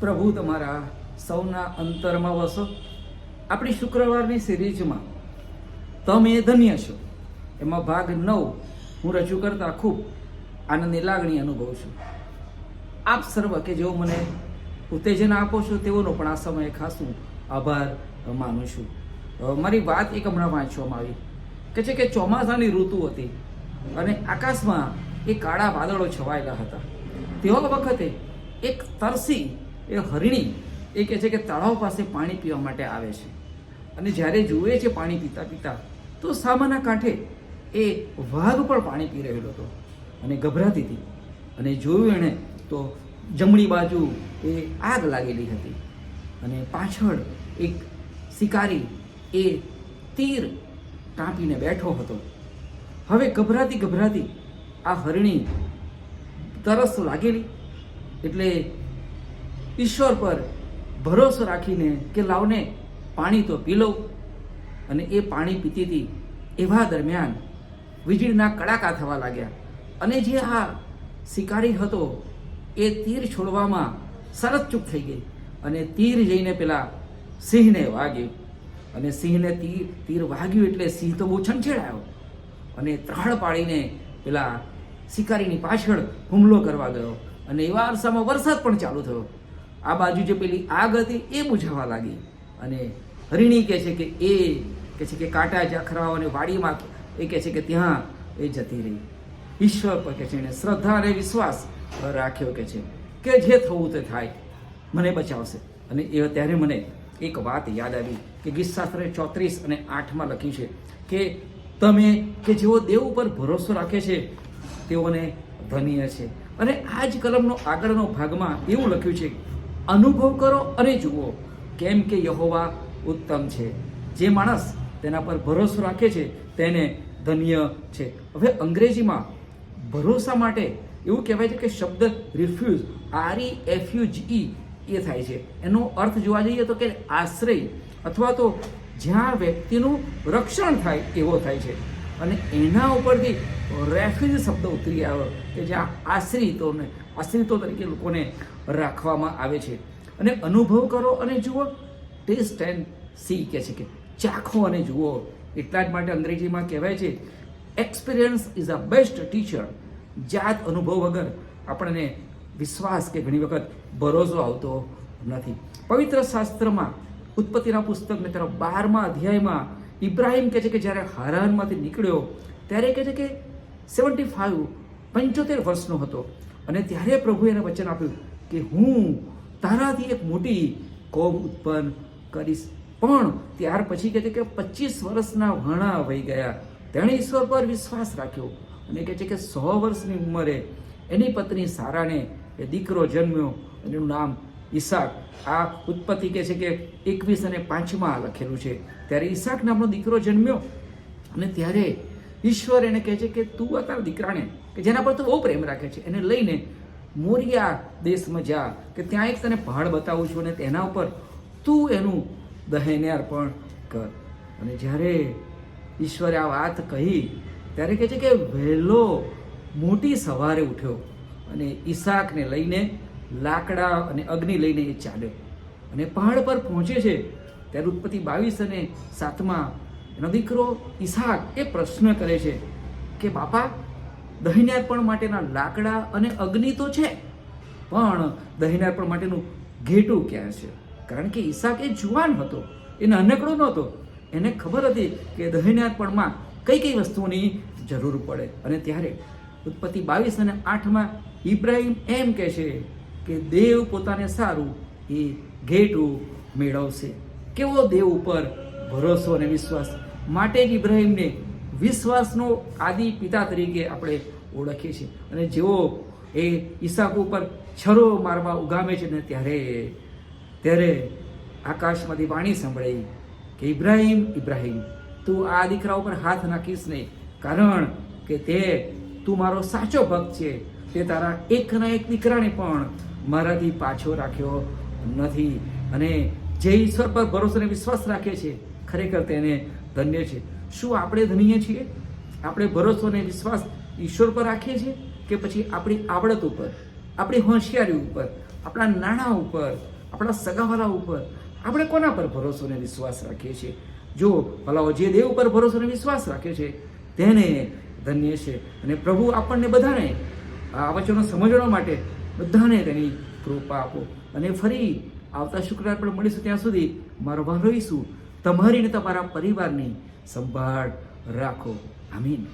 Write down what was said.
પ્રભુ તમારા સૌના અંતરમાં વસો. આપણી શુક્રવારની સિરીઝમાં તમે ધન્ય છો. એમાં ભાગ નવ હું રજૂ કરતા ખૂબ આનંદની લાગણી અનુભવું છું. આપ સર્વ કે જેઓ મને ઉત્તેજન આપો છો તેઓનો પણ આ સમયે ખાસું આભાર માનું છું. મારી વાત એક હમણાં વાંચવામાં આવી. કે છે કે ચોમાસાની ઋતુ હતી અને આકાશમાં એ કાળા વાદળો છવાયેલા હતા. તેવા વખતે એક તરસી એ હરિણી એ કહે છે કે તળાવ પાસે પાણી પીવા માટે આવે છે. અને જ્યારે જુએ છે પાણી પીતા પીતા, તો સામાના કાંઠે એ વાઘ પણ પાણી પી રહેલો હતો અને ગભરાતી હતી. અને જોયું એણે તો જમણી બાજુ એ આગ લાગેલી હતી. અને પાછળ એક શિકારી એ તીર ટાંપીને બેઠો હતો. હવે ગભરાતી ગભરાતી આ હરણી તરસ લાગેલી. એટલે ઈશ્વર પર ભરોસો રાખીને કે લાવને પાણી તો પી લઉં. અને એ પાણી પીતી હતી એવા દરમિયાન વીજળીના કડાકા થવા લાગ્યા. અને જે આ શિકારી હતો, એ તીર છોડવામાં સરત ચૂક થઈ ગઈ. અને તીર જઈને પેલા સિંહને વાગ્યું. અને સિંહને તીર તીર વાગ્યું એટલે સિંહ તો બહુ છંછેડાયો. અને ત્રાળ પાડીને પેલા શિકારીની પાછળ હુમલો કરવા ગયો. અને એવા અરસામાં વરસાદ પણ ચાલુ થયો. આ બાજુ જે પેલી આગ હતી, એ બુઝાવા લાગી. અને હરિણી કહે છે કે એ, કહે છે કે કાંટા જાખરાઓ અને વાડીમાં એ કહે છે કે ત્યાં એ જતી રહી. ઈશ્વર પર કે છે એણે શ્રદ્ધા અને વિશ્વાસ રાખ્યો કે છે કે જે થવું તે થાય. મને બચાવશે. અને એ ત્યારે મને એક વાત યાદ આવી કે ગીતશાસ્ત્રે ચોત્રીસ અને આઠમાં લખ્યું છે કે તમે, કે જેઓ દેવ ઉપર ભરોસો રાખે છે, તેઓને ધન્ય છે. અને આ જ કલમનો આગળનો ભાગમાં એવું લખ્યું છે અનુભવ કરો અને જુઓ કેમ કે યહોવા ઉત્તમ છે. જે માણસ તેના પર ભરોસો રાખે છે, તેને ધન્ય છે. હવે અંગ્રેજીમાં ભરોસા માટે એવું કહેવાય છે કે શબ્દ refuse R E F U E A થાય છે. એનો અર્થ જોવા જઈએ તો કે આશ્રય અથવા તો જ્યાં વ્યક્તિનું રક્ષણ થાય એવો થાય છે. અને એના ઉપરથી રેફ્યુઝ શબ્દ ઉતરી આવ્યો કે જ્યાં આશ્રિતોને આશ્રિતો તરીકે લોકોને રાખવામાં આવે છે. અને અનુભવ કરો અને જુઓ ટેસ્ટ એન્ડ સી કહે છે કે ચાખો અને જુઓ. એટલા જ માટે અંગ્રેજીમાં કહેવાય છે experience is a best teacher જાત અનુભવ વગર આપણને વિશ્વાસ કે ઘણી વખત ભરોસો આવતો નથી. પવિત્ર શાસ્ત્રમાં ઉત્પત્તિના પુસ્તક મિત્રો બારમા અધ્યાયમાં ઇબ્રાહિમ કહે છે કે જ્યારે હારાનમાંથી નીકળ્યો, ત્યારે કહે છે કે સેવન્ટી ફાઇવ પંચોતેર વર્ષનો હતો. અને ત્યારે પ્રભુએ એને વચન આપ્યું કે હું તારાથી એક મોટી કોમ ઉત્પન્ન કરીશ. પણ ત્યાર પછી કહે છે કે પચીસ વર્ષના વણા વહી ગયા. તેણે ઈશ્વર પર વિશ્વાસ રાખ્યો અને કહે છે કે સો વર્ષની ઉંમરે એની પત્ની સારાને એ દીકરો જન્મ્યો એનું નામ ઈસાક આ ઉત્પત્તિ કહે છે કે એકવીસ અને પાંચમાં લખેલું છે. ત્યારે ઈસાક નામનો દીકરો જન્મ્યો અને ત્યારે ઈશ્વર એને કહે છે કે તું આ તારા દીકરાને, કે જેના પર તું બહુ પ્રેમ રાખે છે, એને લઈને મોરિયા દેશમાં જા, કે ત્યાં એક તને પહાડ બતાવું છું અને તેના ઉપર તું એનું દહેને અર્પણ કર. અને જ્યારે ઈશ્વરે આ વાત કહી, ત્યારે કહે છે કે વહેલો મોટી સવારે ઉઠ્યો અને ઈસાકને લઈને લાકડા અને અગ્નિ લઈને એ ચાલ્યો. અને પહાડ પર પહોંચે છે, ત્યારે ઉત્પત્તિ બાવીસ અને સાતમાં એનો દીકરો ઈસાક એ પ્રશ્ન કરે છે કે, બાપા દહીંનાર્પણ માટેના લાકડા અને અગ્નિ તો છે, પણ દહીંનાર્પણ માટેનું ઘેટું ક્યાં છે? કારણ કે ઈસાક એ જુવાન હતો એ નાનકડો નહોતો. એને ખબર હતી કે દહીંનાર્પણમાં કઈ કઈ વસ્તુઓની જરૂર પડે. અને ત્યારે ઉત્પત્તિ બાવીસ અને આઠમાં ઇબ્રાહિમ એમ કહે છે કે, દેવ પોતાને સારું એ ઘેટું મેળવશે. કેવો દેવ ઉપર ભરોસો અને વિશ્વાસ માટે જ ઇબ્રાહિમને વિશ્વાસનો આદિ પિતા તરીકે આપણે ઓળખીએ છીએ. અને જેઓ એ ઈસાક ઉપર છરો મારવા ઉગામે છે ને ત્યારે ત્યારે આકાશમાંથી વાણી સંભળાઈ કે, ઇબ્રાહિમ, ઇબ્રાહીમ, તું આ દીકરા ઉપર હાથ નાખીશ નહીં. કારણ કે તે તું મારો સાચો ભક્ત છે. તે તારા એકના એક દીકરાને પણ મારાથી પાછો રાખ્યો નથી. અને જે ઈશ્વર પર ભરોસો વિશ્વાસ રાખે છે, ખરેખર તેને ધન્ય છે. શું આપણે ધન્ય છીએ? આપણે ભરોસો અને વિશ્વાસ ઈશ્વર પર રાખીએ છીએ કે પછી આપણી આવડત ઉપર, આપણી હોશિયારી ઉપર, આપણા નાણાં ઉપર, આપણા સગાવાલા ઉપર આપણે કોના પર ભરોસો અને વિશ્વાસ રાખીએ છીએ? જો ભલાઓ જે દેવ ઉપર ભરોસો અને વિશ્વાસ રાખે છે, તેને ધન્ય છે. અને પ્રભુ આપણને બધાને આ વચનો સમજવા માટે બધાને તેની કૃપા આપો. અને ફરી આવતા શુક્રવાર પણ મળીશું ત્યાં સુધી મારો ભાવ રહીશું. તમારી ને તમારા પરિવારની સંભાળ રાખો. આમીન.